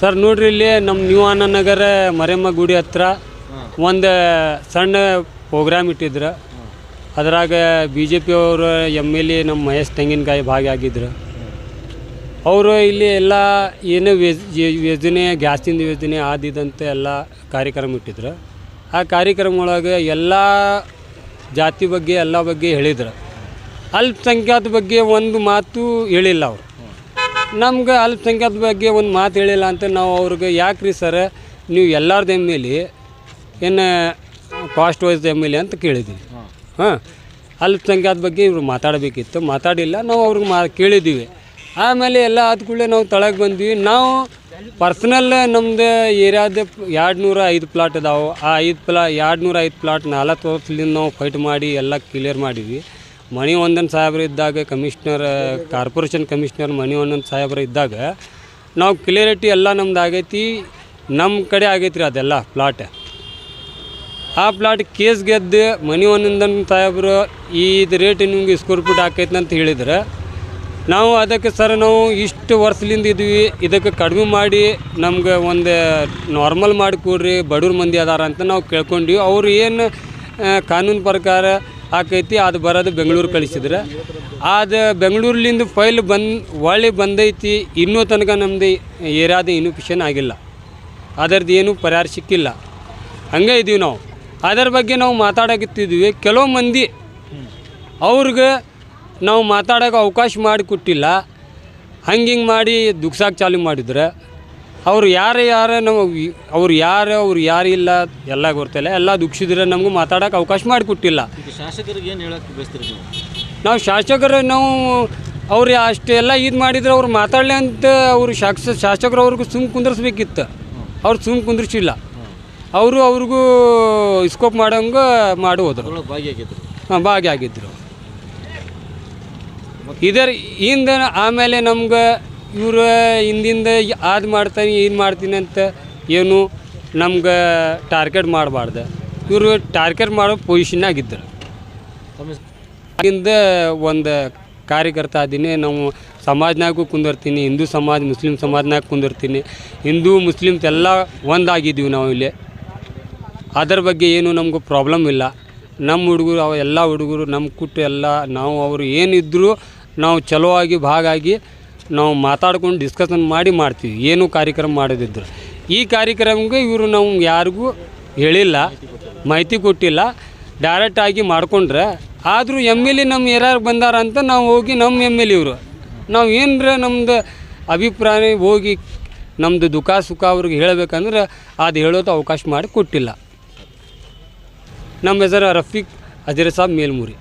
Sir, ನೋಡ್ರಿ ಇಲ್ಲಿ ನಮ್ಮ ನ್ಯೂ ಆನಂದನಗರ ಮರೆಮ್ಮ ಗುಡಿ ಹತ್ರ ಒಂದು ಸಣ್ಣ ಪ್ರೋಗ್ರಾಮ್ ಇಟ್ಟಿದ್ರು. ಅದರಾಗ ಬಿ ಜೆ ಪಿ ಅವರು, ಎಂ ಎಲ್ ಎ ನಮ್ಮ ಮಹೇಶ್ ತೆಂಗಿನಕಾಯಿ ಭಾಗಿಯಾಗಿದ್ರು. ಅವರು ಇಲ್ಲಿ ಎಲ್ಲ ಏನು ಯೋಜನೆ, ಗ್ಯಾಸಿಂದ ಯೋಜನೆ ಆದಿದಂತೆ ಎಲ್ಲ ಕಾರ್ಯಕ್ರಮ ಇಟ್ಟಿದ್ರು. ಆ ಕಾರ್ಯಕ್ರಮ ಒಳಗೆ ಎಲ್ಲ ಜಾತಿ ಬಗ್ಗೆ, ಎಲ್ಲ ಬಗ್ಗೆ ಹೇಳಿದ್ರು. ಅಲ್ಪಸಂಖ್ಯಾತ ಬಗ್ಗೆ ಒಂದು ಮಾತು ಹೇಳಿಲ್ಲ ಅವರು. ನಮ್ಗೆ ಅಲ್ಪಸಂಖ್ಯಾತ ಬಗ್ಗೆ ಒಂದು ಮಾತು ಹೇಳಿಲ್ಲ ಅಂತ ನಾವು ಅವ್ರಿಗೆ ಯಾಕೆ ರೀ ಸರ್ ನೀವು ಎಲ್ಲರದ್ದು ಎಂ ಎಲ್ ಏನು caste wise M L A ಅಂತ ಕೇಳಿದ್ದೀವಿ ಹಾಂ. ಅಲ್ಪಸಂಖ್ಯಾತ ಬಗ್ಗೆ ಇವರು ಮಾತಾಡಬೇಕಿತ್ತು. ಮಾತಾಡಿಲ್ಲ ನಾವು ಅವ್ರಿಗೆ ಮಾ ಕೇಳಿದ್ದೀವಿ ಆಮೇಲೆ ಎಲ್ಲ ಆದ ಕೂಡಲೇ ನಾವು ತಳಗೆ ಬಂದ್ವಿ. ನಾವು ಪರ್ಸ್ನಲ್ ನಮ್ಮದು ಏರಿಯಾದ ಎರಡು ನೂರ ಐದು ಪ್ಲಾಟ್ ಇದಾವೆ. ಆ ಐದು ಪ್ಲಾ ಎರಡು ನೂರ ಐದು ಪ್ಲಾಟ್ ನಾಲ್ಕು ವರ್ಷದಿಂದ ನಾವು ಫೈಟ್ ಮಾಡಿ ಎಲ್ಲ ಕ್ಲಿಯರ್ ಮಾಡಿದ್ವಿ. ಮಣಿ ವಂದನ್ ಸಾಹೇಬ್ರು ಇದ್ದಾಗ commissioner, corporation commissioner Mani Vandan ಸಾಹೇಬ್ರು ಇದ್ದಾಗ ನಾವು ಕ್ಲಿಯರಿಟಿ ಎಲ್ಲ ನಮ್ದು ಆಗೈತಿ ನಮ್ಮ ಕಡೆ ಆಗೈತಿ ರೀ ಅದೆಲ್ಲ ಪ್ಲಾಟ್ ಆ ಪ್ಲಾಟ್ ಕೇಸ್ ಗೆದ್ದು ಮಣಿವಂದನ್ ಸಾಹೇಬ್ರು ಇದು ರೇಟ್ ನಿಮ್ಗೆ ಸ್ಕ್ವೇರ್ ಫೀಟ್ ಆಕೈತೆ ಅಂತ ಹೇಳಿದ್ರೆ, ನಾವು ಅದಕ್ಕೆ ಸರ್ ನಾವು ಇಷ್ಟು ವರ್ಷದಿಂದ ಇದ್ವಿ, ಇದಕ್ಕೆ ಕಡಿಮೆ ಮಾಡಿ ನಮ್ಗೆ ಒಂದು ನಾರ್ಮಲ್ ಮಾಡಿ ಕೊಡ್ರಿ, ಬಡವ್ರ ಮಂದಿ ಅದಾರ ಅಂತ ನಾವು ಕೇಳ್ಕೊಂಡ್ವಿ. ಅವ್ರು ಏನು ಕಾನೂನು ಪ್ರಕಾರ ಆಕೈತಿ ಅದು ಬರೋದು ಬೆಂಗಳೂರು ಕಳಿಸಿದ್ರೆ. ಅದು ಬೆಂಗಳೂರ್ಲಿಂದ ಫೈಲ್ ಬಂದು ಒಳ್ಳೆ ಬಂದೈತಿ, ಇನ್ನೂ ತನಕ ನಮ್ಮದು ಏರ್ಯಾದ ಇನ್ಫಿಷನ್ ಆಗಿಲ್ಲ. ಅದರದ್ದು ಏನೂ ಪರಿಹಾರ ಸಿಕ್ಕಿಲ್ಲ. ಹಂಗೆ ಇದೀವಿ ನಾವು. ಅದರ ಬಗ್ಗೆ ನಾವು ಮಾತಾಡಕತ್ತಿದ್ವಿ. ಕೆಲವು ಮಂದಿ ಅವ್ರಿಗೆ ನಾವು ಮಾತಾಡೋಕೆ ಅವಕಾಶ ಮಾಡಿಕೊಟ್ಟಿಲ್ಲ ಹಂಗೆ ಹಿಂಗೆ ಮಾಡಿ ದುಗ್ಸಾಕೆ ಚಾಲು ಮಾಡಿದ್ರೆ. ಅವ್ರು ಯಾರು ಯಾರು ನಮಗೆ ಅವ್ರು ಯಾರು ಅವ್ರು ಯಾರು ಇಲ್ಲ ಎಲ್ಲ ಗೊತ್ತಿಲ್ಲ ಎಲ್ಲ ದುಃಖಿಸಿದ್ರೆ ನಮಗೂ ಮಾತಾಡೋಕೆ ಅವಕಾಶ ಮಾಡಿಕೊಟ್ಟಿಲ್ಲ. ಶಾಸಕರಿಗೆ ಏನು ಹೇಳಕ್ಕೆ ಬಯಸ್ತೀರಿ ನೀವು? ನಾವು ಶಾಸಕರು ನಾವು ಅವ್ರು ಅಷ್ಟೆಲ್ಲ ಇದು ಮಾಡಿದ್ರೆ ಅವ್ರು ಮಾತಾಡಲಿ ಅಂತ ಅವರು ಶಾಸ ಶಾಸಕರು ಅವ್ರಿಗೂ ಸುಮ್ ಕುಂದರ್ಸ್ಬೇಕಿತ್ತು. ಅವ್ರು ಸುಮ್ ಕುಂದ್ರಿಸಿಲ್ಲ. ಅವರು ಅವ್ರಿಗೂ ಸ್ಕೋಪ್ ಮಾಡೋಂಗೆ ಮಾಡಿ ಹಾಂ ಭಾಗಿ ಆಗಿದ್ದರು ಹಾಂ ಭಾಗಿಯಾಗಿದ್ದರು ಇದರ ಹಿಂದೆ ಆಮೇಲೆ ನಮ್ಗೆ ಇವರು ಹಿಂದಿಂದ ಅದು ಮಾಡ್ತಾನೆ ಏನು ಮಾಡ್ತೀನಿ ಅಂತ ಏನು ನಮ್ಗೆ ಟಾರ್ಗೆಟ್ ಮಾಡಬಾರ್ದು. ಇವರು ಟಾರ್ಗೆಟ್ ಮಾಡೋ ಪೊಸಿಷನ್ನಾಗಿದ್ದರು ಆಗಿಂದ ಒಂದು ಕಾರ್ಯಕರ್ತ ಅದೀನಿ, ನಾವು ಸಮಾಜನಾಗೂ ಕುಂದಿರ್ತೀನಿ, ಹಿಂದೂ ಸಮಾಜ, ಮುಸ್ಲಿಂ ಸಮಾಜನಾಗ ಕುಂದಿರ್ತೀನಿ. ಹಿಂದೂ, ಮುಸ್ಲಿಮ್ಸ್ ಎಲ್ಲ ಒಂದಾಗಿದ್ದೀವಿ ನಾವು ಇಲ್ಲಿ. ಅದರ ಬಗ್ಗೆ ಏನು ನಮಗೂ ಪ್ರಾಬ್ಲಮ್ ಇಲ್ಲ. ನಮ್ಮ ಹುಡುಗರು, ಅವ ಎಲ್ಲ ಹುಡುಗರು ನಮ್ಮ ಕುಟ್ಟು ಎಲ್ಲ ನಾವು ಅವರು ಏನಿದ್ದರೂ ನಾವು ಚಲೋ ಆಗಿ, ಭಾಗ ಆಗಿ ನಾವು ಮಾತಾಡ್ಕೊಂಡು ಡಿಸ್ಕಷನ್ ಮಾಡಿ ಮಾಡ್ತೀವಿ. ಏನು ಕಾರ್ಯಕ್ರಮ ಮಾಡೋದಿದ್ರು ಈ ಕಾರ್ಯಕ್ರಮಕ್ಕೆ ಇವರು ನಾವು ಯಾರಿಗೂ ಹೇಳಿಲ್ಲ, ಮಾಹಿತಿ ಕೊಟ್ಟಿಲ್ಲ. ಡೈರೆಕ್ಟಾಗಿ ಮಾಡ್ಕೊಂಡ್ರೆ, ಆದರೂ ಎಂ ಎಲ್ ಎ ನಮ್ಮ ಏರಿಯಾಗೆ ಬಂದಾರ ಅಂತ ನಾವು ಹೋಗಿ ನಮ್ಮ ಎಂ ಎಲ್ ಇವರು. ನಾವು ಏನರ ನಮ್ಮದು ಅಭಿಪ್ರಾಯ ಹೋಗಿ ನಮ್ಮದು ದುಃಖ ಸುಖ ಅವ್ರಿಗೆ ಹೇಳಬೇಕಂದ್ರೆ ಅದು ಹೇಳೋದು ಅವಕಾಶ ಮಾಡಿ ಕೊಟ್ಟಿಲ್ಲ. ನಮ್ಮ ಹೆಸರು ರಫೀಕ್ ಅಜೀರ್ ಸಾಬ್ ಮೇಲ್ಮೂರಿ.